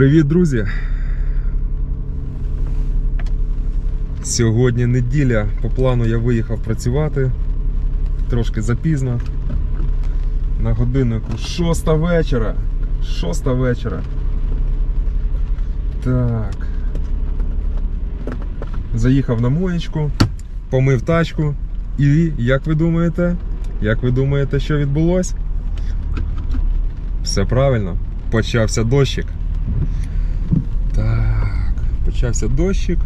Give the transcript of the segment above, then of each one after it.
Привіт, друзі! Сьогодні неділя. По плану я виїхав працювати. Трошки запізно. На годиннику 6 вечора. 6 вечора. Так. Заїхав на моєчку, помив тачку. І як ви думаєте? Як ви думаєте, що відбулося? Все правильно. Почався дощик. Почався дощик.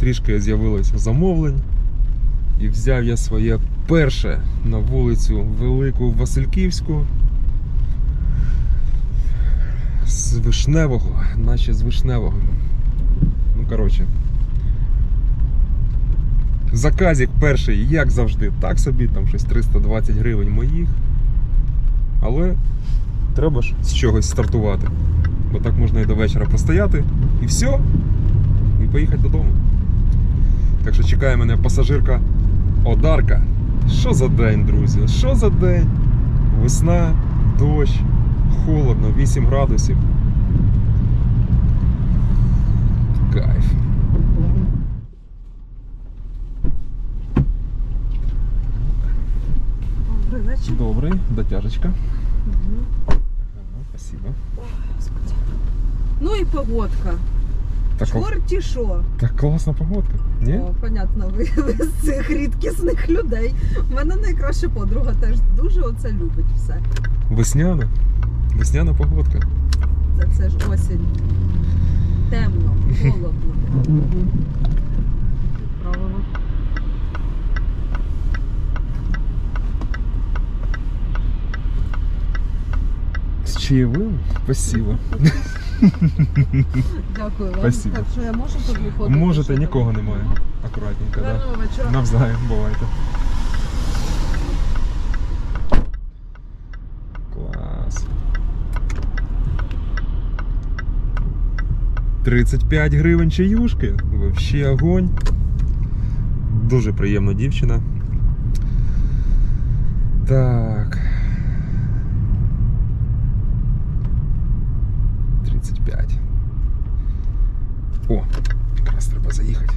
Трішки з'явилось замовлень. І взяв я своє перше на вулицю Велику Васильківську. З Вишневого, наче з Вишневого. Ну, коротше. Заказик перший, як завжди, так собі, там щось 320 гривень моїх. Але треба ж з чогось стартувати. Бо так можна і до вечора постояти, і все, і поїхати додому. Так що чекає мене пасажирка Одарка. Що за день, друзі? Що за день? Весна, дощ, холодно, 8 градусів. Кайф. Добрий вечір. Добрий, дотяжечка. Спасибо. Господи. Ну і погодка. Так, Чорті що. так класна погодка. Ні? О, понятно, ви, ви з цих рідкісних людей. У мене найкраща подруга теж дуже оце любить все. Весняна. Весняна погодка. Це, це ж осінь. Темно, холодно. З чаєвим? Спасибо. Дякую вам. Спасибо. Так що я можу тут виходити? Можете, нікого немає. Акуратненько, да. Гарного вечора. Навзаєм, бувайте. Клас. 35 гривень чаюшки. Вообще огонь. Дуже приємна дівчина. Так. 35. О, якраз треба заїхати.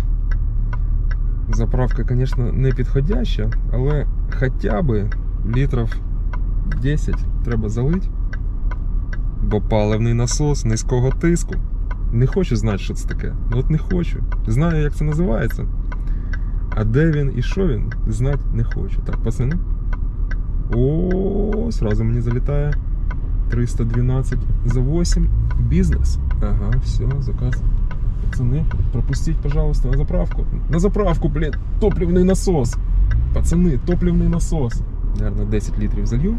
Заправка, звісно, не підходяща, але хоча б літрів 10 треба залити. Бо паливний насос низького тиску. Не хочу знати, що це таке. Ну от не хочу. Знаю, як це називається. А де він і що він, знати не хочу. Так, пацани. О, сразу мені залітає 312 за 8. Бізнес. Ага, все, заказ. Пацаны, пропустить, пожалуйста, на заправку. На заправку, блин, топливный насос. Пацаны, топливный насос. Наверное, 10 литров залью.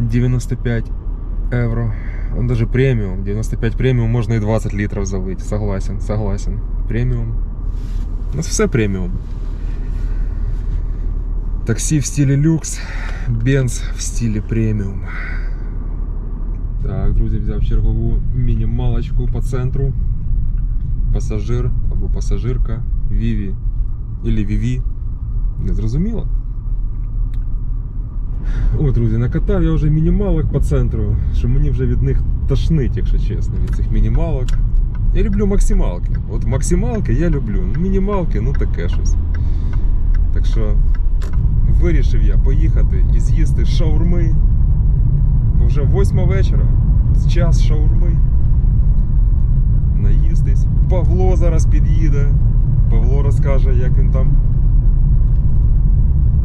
95 евро. Он даже премиум. 95 премиум можно и 20 литров залить. Согласен, согласен. Премиум. У нас все премиум. Такси в стиле люкс. Бенз в стилі преміум. Так, друзі, взяв чергову мінімалочку по центру. Пасажир або пасажирка Віві Ілі Віві. Не зрозуміло. О, друзі, накатав я вже мінімалок по центру, що мені вже від них тошнить, якщо чесно, від цих мінімалок. Я люблю максималки. От максималки я люблю. Ну, мінімалки, ну таке щось. Так що вирішив я поїхати і з'їсти шаурми. Бо вже восьма вечора. Час шаурми. Наїстись. Павло зараз під'їде. Павло розкаже, як він там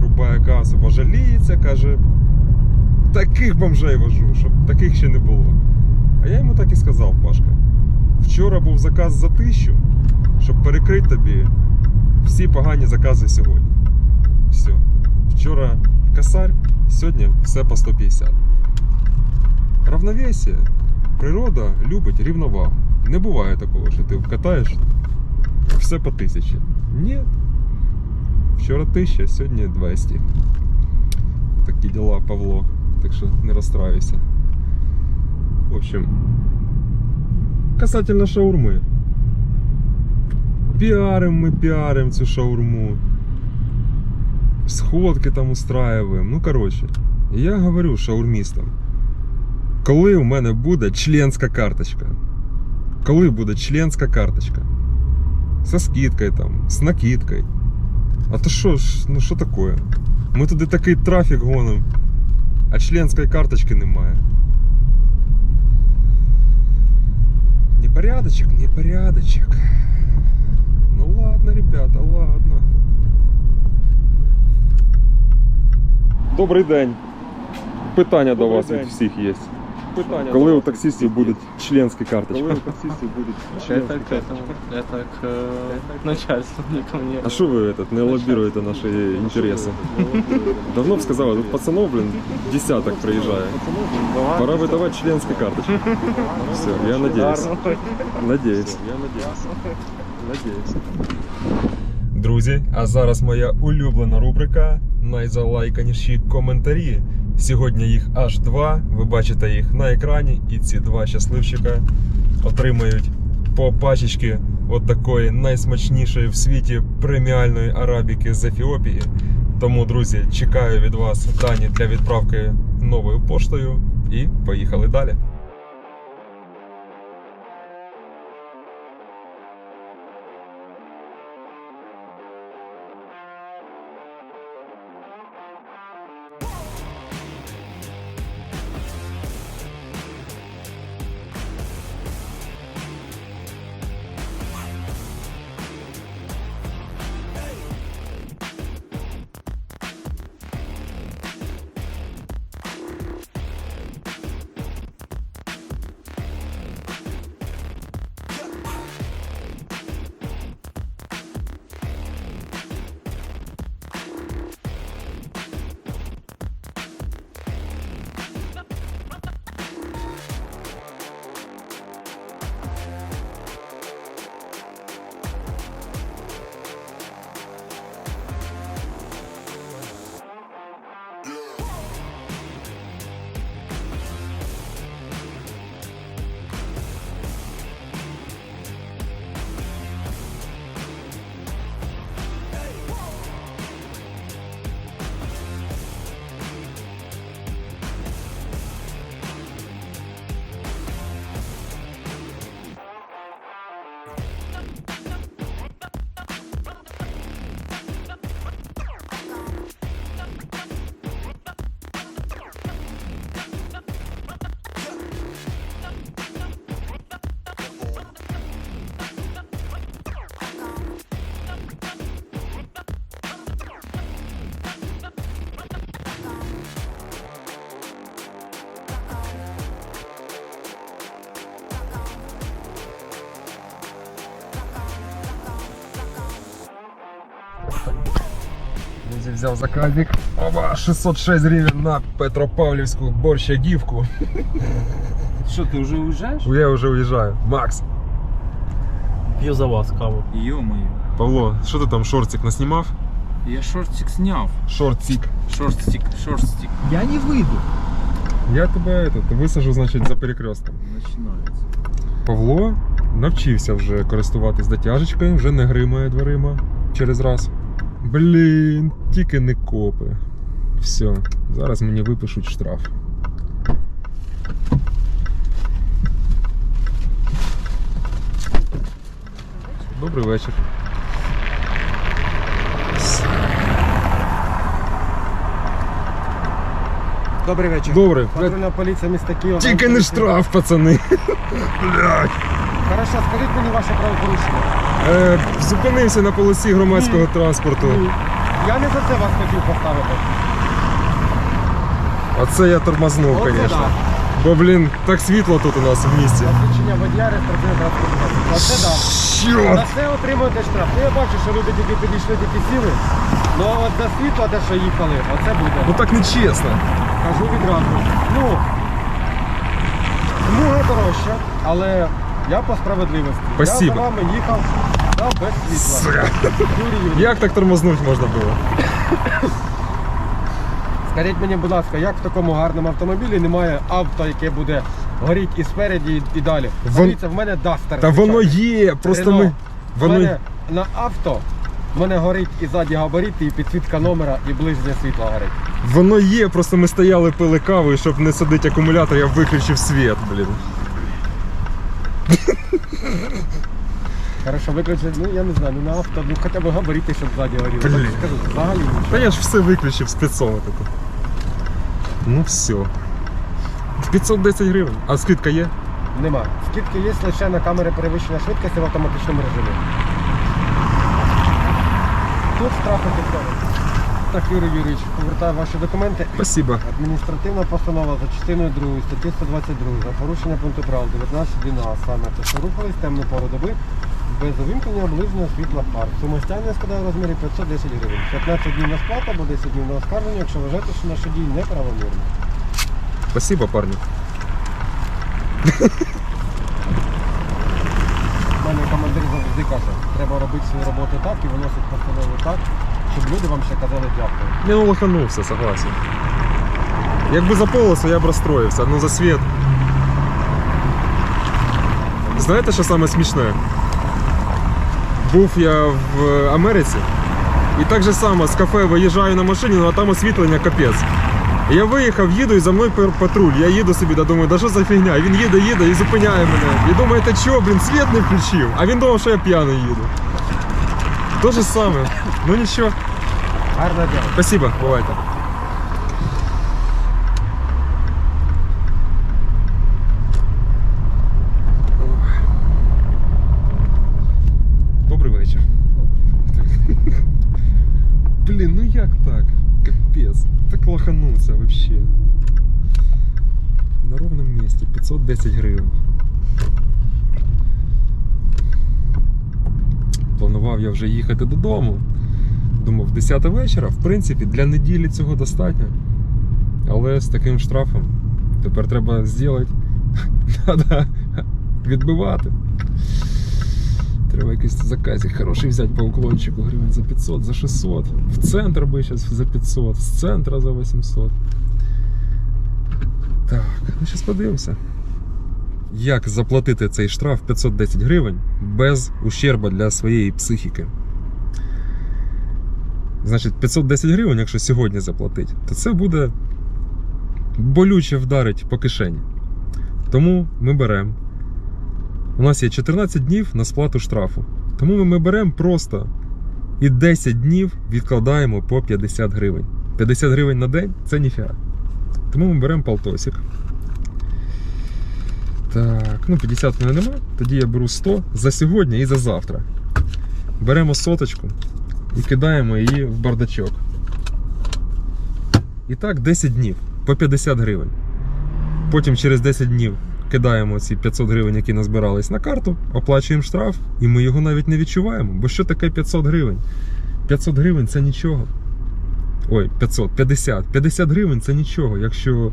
рубає касу, бо жаліється, каже. Таких бомжей вожу, щоб таких ще не було. А я йому так і сказав, Пашка. Вчора був заказ за тисячу, щоб перекрити тобі всі погані закази сьогодні. Все. Вчора косарь, сьогодні все по 150. Равновесие. Природа любить рівновагу. Не буває такого, що ти вкатаєш все по тисячі. Ні. Вчора 1000, сьогодні 200. Такі діла, Павло. Так що не розстраюйся. В общем, касательно шаурми. Піарим ми піарим цю шаурму. Сходки там устраиваем. Ну, короче, я говорю шаурмистам, коли у мене буде членська карточка? Коли буде членська карточка? Со скидкою там, з накидкою. А то що ж, ну що таке? Ми туди такий трафік гонимо, а членської карточки немає. Непорядочек, непорядочек. Ну ладно, ребята, ладно. Добрий день. Питання до Добрий вас день. від всіх є. Питання Коли до у вас. таксистів будуть членські Коли карточки? у таксистів будуть Это к этому. Это к э, начальству, не ко мне. А що ви этот, не лобіруєте наші інтереси? Давно б сказали, тут пацанов, блин, десяток приїжджає. Пора видавати членські карточки. Все, я надіюсь. Надіюсь. Я надіюсь. Надіюсь. Друзі, а зараз моя улюблена рубрика найзалайканіші коментарі. Сьогодні їх аж два. Ви бачите їх на екрані, і ці два щасливчика отримають по пачечки от такої найсмачнішої в світі преміальної арабіки з Ефіопії. Тому, друзі, чекаю від вас дані для відправки новою поштою і поїхали далі. Друзі, взяв заказик. Оба, 606 гривень на Петропавлівську борщагівку. Что, ты уже уезжаешь? Я вже уїжджаю. Макс, Пью за вас каву. Ё-моё. Павло, що ти там шортик наснімав? Я шортик снял. Шортик. Шортстик, шортстик. Я не выйду. Я тебе этот, висажу, значить, за перекрестком. Начинается. Павло навчився вже користуватись дотяжечкою, вже не гримає дверима через раз. Блін, тільки не копи. Все, зараз мені випишуть штраф. Добрий вечір. Добрий вечір. Добрий. Патрульна поліція міста Києва. Тільки не штраф, пацани. Блядь. Хорошо, скажіть мені ваше правопорушення. Е, зупинився на полосі громадського транспорту. Я не за це вас хотів поставити. Оце я тормознув, Оце звісно. да. Бо, блін, так світло тут у нас в місті. Посвідчення водія реєстраційного транспорту. Оце да. Чорт! За це отримуєте штраф. Ну я бачу, що люди тільки підійшли, тільки сіли. Ну а от за світло, те, що їхали, оце буде. Ну так не чесно. Кажу відразу. Ну, смуга дорожча, але я по справедливості. Спасибо. Я за вами їхав та без світла. Юрій Як так тормознути можна було? Скажіть мені, будь ласка, як в такому гарному автомобілі немає авто, яке буде горіти і спереді, і, і далі. Вон- Дивіться, в мене Дастер. Та воно є, просто ми. В Воно мене на авто У мене горить і ззаді габарит, і підсвітка номера, і ближнє світло горить. Воно є, просто ми стояли, пили каву, і щоб не садити акумулятор, я виключив світ, блін. Хорошо, виключити, ну я не знаю, ну на авто, ну хоча б габарити, щоб ззаді горіло. Блін. Так Скажу, взагалі нічого. Та я ж все виключив спецово таке. Ну все. 510 гривень. А скидка є? Нема. Скидки є лише на камери перевищення швидкості в автоматичному режимі. Тут штрафи підходять. Так, Юрій Юрійович, повертаю ваші документи. Спасибо. Адміністративна постанова за частиною 2 статті 122 за порушення пункту правил 19.12, а саме те, що рухались темну пору доби без увімкнення ближнього світла фар. Сума стягнення складає в розмірі 510 гривень. 15 днів на сплату або 10 днів на оскарження, якщо вважаєте, що наші дії неправомірні. Спасибо, парні. У мене командир завжди каже, треба робити свою роботу так і виносити постанову так, щоб люди вам ще казали дякую. Я ну лоханувся, согласен. Якби за полосу, я б розстроївся, ну за світ. Знаєте, що саме смішне? Був я в Америці і так же само з кафе виїжджаю на машині, ну а там освітлення капець. І Я виїхав, їду і за мною пер- патруль. Я їду собі, да думаю, да що за фігня? І Він їде, їде і зупиняє мене. І думає, та чого, блін, світ не включив. А він думав, що я п'яний їду. То же саме. Ну нічого. Гарно дякую. Спасибо, бувайте. Добрий вечір. Блін, ну як так? Капець. Так лохануться вообще. На ровному місці 510 гривень. Планував я вже їхати додому. Думав, 10 вечора, в принципі, для неділі цього достатньо. Але з таким штрафом тепер треба зробити. Треба відбивати. Треба якийсь заказик хороший взяти по уклончику гривень за 500, за 600. В центр би зараз за 500, з центра за 800. Так, ну зараз подивимося. Як заплатити цей штраф 510 гривень без ущерба для своєї психіки? Значить, 510 гривень, якщо сьогодні заплатити, то це буде болюче вдарить по кишені. Тому ми беремо. У нас є 14 днів на сплату штрафу. Тому ми беремо просто і 10 днів відкладаємо по 50 гривень. 50 гривень на день це ніфіга. Тому ми беремо полтосик. Так, ну 50 в мене нема. Тоді я беру 100 за сьогодні і за завтра. Беремо соточку і кидаємо її в бардачок. І так 10 днів по 50 гривень. Потім через 10 днів кидаємо ці 500 гривень, які назбирались на карту, оплачуємо штраф, і ми його навіть не відчуваємо. Бо що таке 500 гривень? 500 гривень це нічого. Ой, 500, 50. 50 гривень це нічого, якщо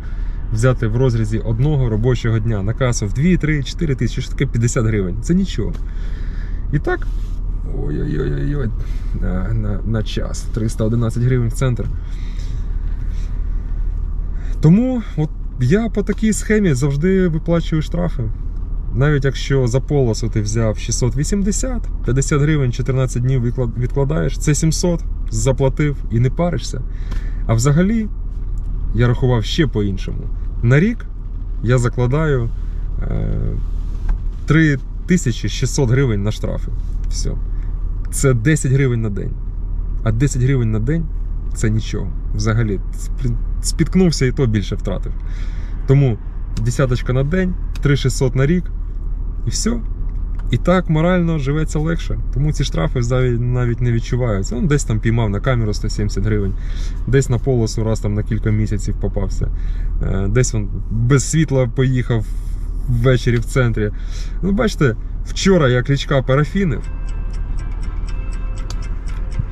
взяти в розрізі одного робочого дня на касу в 2, 3, 4 тисячі, що таке 50 гривень? Це нічого. І так, ой-ой-ой, на, на, на час. 311 гривень в центр. Тому от я по такій схемі завжди виплачую штрафи. Навіть якщо за полосу ти взяв 680, 50 гривень 14 днів відкладаєш, це 700, заплатив і не паришся. А взагалі, я рахував ще по-іншому. На рік я закладаю е, 3600 гривень на штрафи. Все. Це 10 гривень на день. А 10 гривень на день це нічого. Взагалі, спіткнувся і то більше втратив. Тому десяточка на день, 3600 на рік, і все. І так морально живеться легше. Тому ці штрафи навіть не відчуваються. Ну, десь там піймав на камеру 170 гривень, десь на полосу раз там на кілька місяців попався. Е, Десь він без світла поїхав ввечері в центрі. Ну, бачите, вчора я клічка парафінив.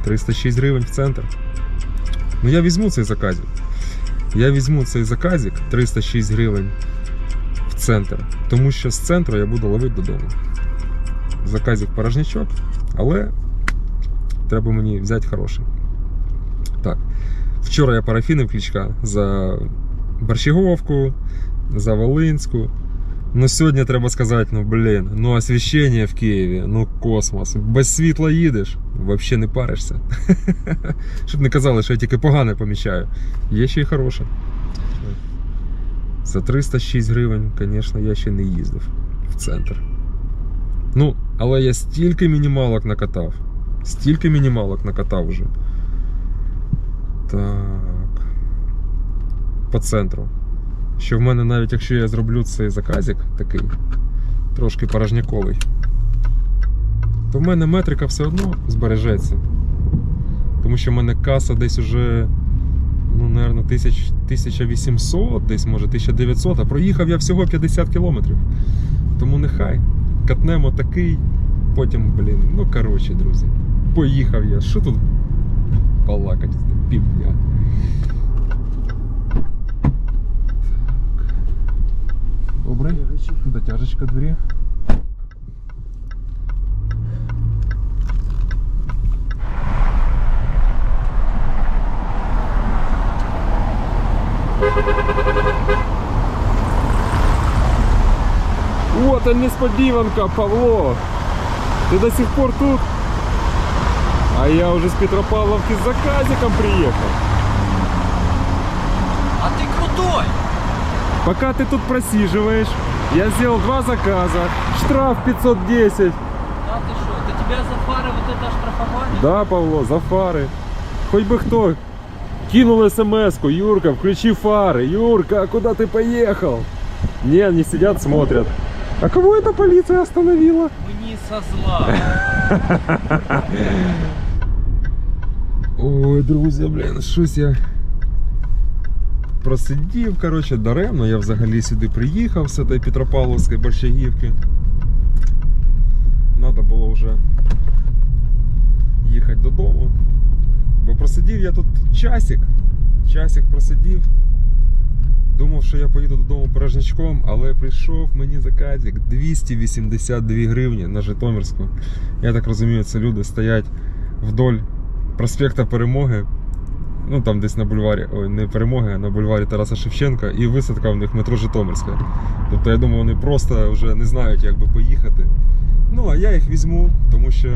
306 гривень в центр. Ну я візьму цей заказик. Я візьму цей заказик 306 гривень в центр. Тому що з центру я буду ловити додому. Заказик порожнячок, але треба мені взяти хороший. Так. Вчора я парафінив клічка за Борщаговку, за Волинську. Ну сьогодні треба сказати, ну блін, ну освіщення в Києві, ну космос. Без світла їдеш. Взагалі не паришся. Щоб не казали, що я тільки погане помічаю. Є ще й хороше. За 306 гривень, звісно, я ще не їздив в центр. Ну, але я стільки мінімалок накатав. Стільки мінімалок накатав вже. Так. По центру. Що в мене навіть якщо я зроблю цей заказик такий, трошки порожняковий, то в мене метрика все одно збережеться. Тому що в мене каса десь уже, ну, мабуть, 1800, десь може 1900, а проїхав я всього 50 кілометрів. Тому нехай катнемо такий, потім, блін, ну коротше, друзі. Поїхав я. Що тут балакать півдня? Добре. Дотяжечка двері. Вот он несподіванка, Павло. Ты до сих пор тут? А я уже с Петропавловки с заказиком приехал. А ты крутой! Пока ты тут просиживаешь, я сделал два заказа. Штраф 510. Да ты что, это тебя за фары вот это оштрафовали? Да, Павло, за фары. Хоть бы кто кинул смс-ку, Юрка, включи фары. Юрка, а куда ты поехал? Не, они сидят, смотрят. А кого эта полиция остановила? Мы не со зла. Ой, друзі, блін, щось я просидів, коротше, даремно. Я взагалі сюди приїхав з цієї Петропавловської Борщагівки. Надо було вже їхати додому. Бо просидів я тут часик. Часик просидів. Думав, що я поїду додому порожнячком, але прийшов мені заказик 282 гривні на Житомирську. Я так розумію, це люди стоять вдоль проспекта Перемоги. Ну там десь на бульварі, ой, не перемоги, а на бульварі Тараса Шевченка, і висадка в них метро Житомирська. Тобто я думаю, вони просто вже не знають, як би поїхати. Ну, а я їх візьму, тому що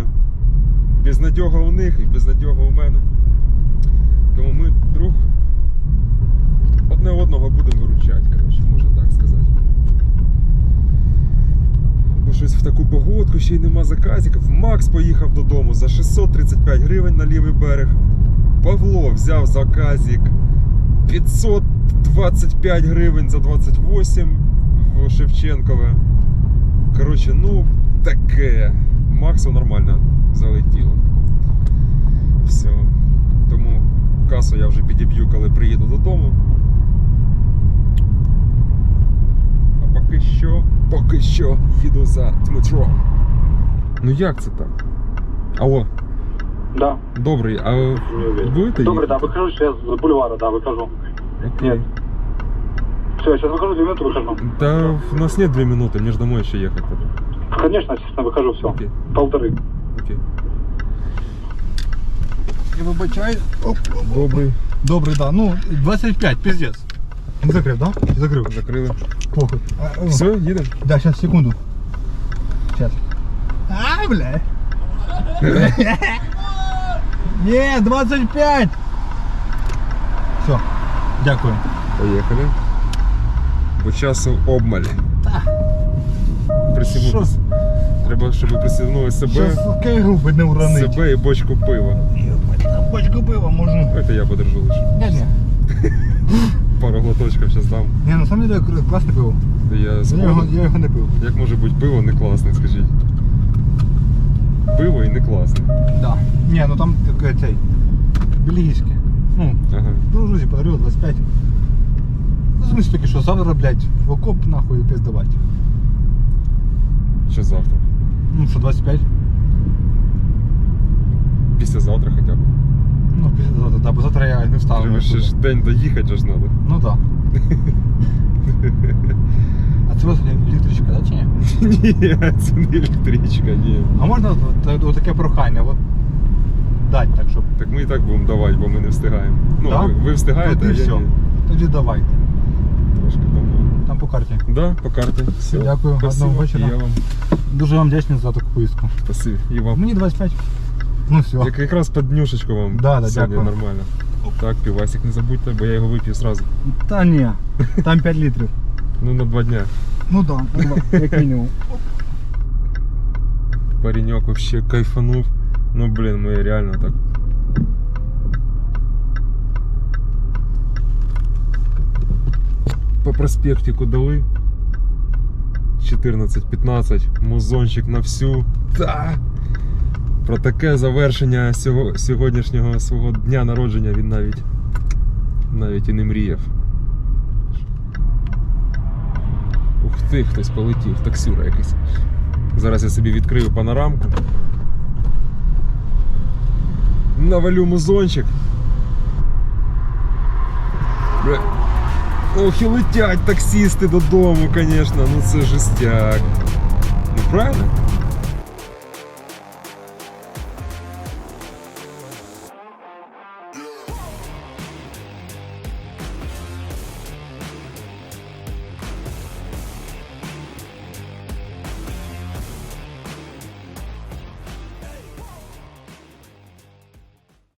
безнадьога у них і безнадьога у мене. Тому ми друг одне одного будемо виручати, коротше, можна так сказати. Бо щось в таку погодку ще й нема заказиків. Макс поїхав додому за 635 гривень на лівий берег. Павло взяв заказик 525 гривень за 28 в Шевченкове. Коротше, ну таке. Максу нормально залетіло. Все. Тому касу я вже підіб'ю, коли приїду додому. А поки що, поки що їду за Дмитром. Ну як це так? Алло, Да. добрий, а ви будете Добрый, да, їхати? выхожу сейчас с бульвара, да, выхожу. Окей. Все, я сейчас выхожу, две минуты выхожу. Да у нас нет две минуты, мне же домой еще ехать надо. Конечно, естественно, выхожу, все. Окей, Полторы. Я вибачаю. Оп. Добрий. Добрий, да. Ну, 25, пиздец. Не закрив, да? Закрив. Закрили. Похуй. А, о. Все, їдемо? Да, сейчас, секунду. Сейчас. А, бля. Не, 25. Все. Дякую. Поїхали. Бо часу обмаль. Присягнутися. Треба, щоб ви присягнули себе, Сейчас кайгуби не уронить. себе і бочку пива. Бочку пива можу. Давайте я подержу лише. Ні, ні. Пару глоточків зараз дам. Ні, на самом деле класне пиво. Я Я його, згоден. я його не пив. Як може бути пиво не класне, скажіть? Пиво і не класне. Да. Ні, ну там таке цей. Бельгійське. Ну, Ага. Друзі, подарив 25. Ну, в смысле таки, що завтра, блядь, в окоп нахуй пиздавать. Що завтра? Ну, що 25? Післязавтра хоча б. Ну, пізно завтра, да, бо завтра я не встану. Треба ще нікуди. ж день доїхати ж треба. Ну так. А це вас електричка, да, чи ні? Ні, це не електричка, ні. А можна от, от, от таке прохання, от дати так, щоб. Так ми і так будемо давати, бо ми не встигаємо. Ну, Да? ви, ви встигаєте, Тоді а я все. ні. Тоді давайте. Трошки давно. Там по карті. Да, по карті. Все. Дякую, Спасибо. гарного вечора. Я вам. Дуже вам вдячний за таку поїздку. Спасибо. І вам. Мені 25. Ну все. Як якраз під днюшечку вам Да, да, сьогодні дякую. нормально. Так, півасик не забудьте, бо я його вип'ю сразу. Та ні, там 5 літрів. Ну на два дня. Ну так, да, як мінімум. Паренек вообще кайфанув. Ну блін, ми реально так. По проспектику дали. 14-15, музончик на всю. Та! Про таке завершення сього- сьогоднішнього свого дня народження він навіть навіть і не мріяв. Ух ти, хтось полетів, таксюра якийсь. Зараз я собі відкрию панорамку. Навалю музончик. Ох, і летять таксісти додому, звісно. Ну це жестяк. Ну правильно?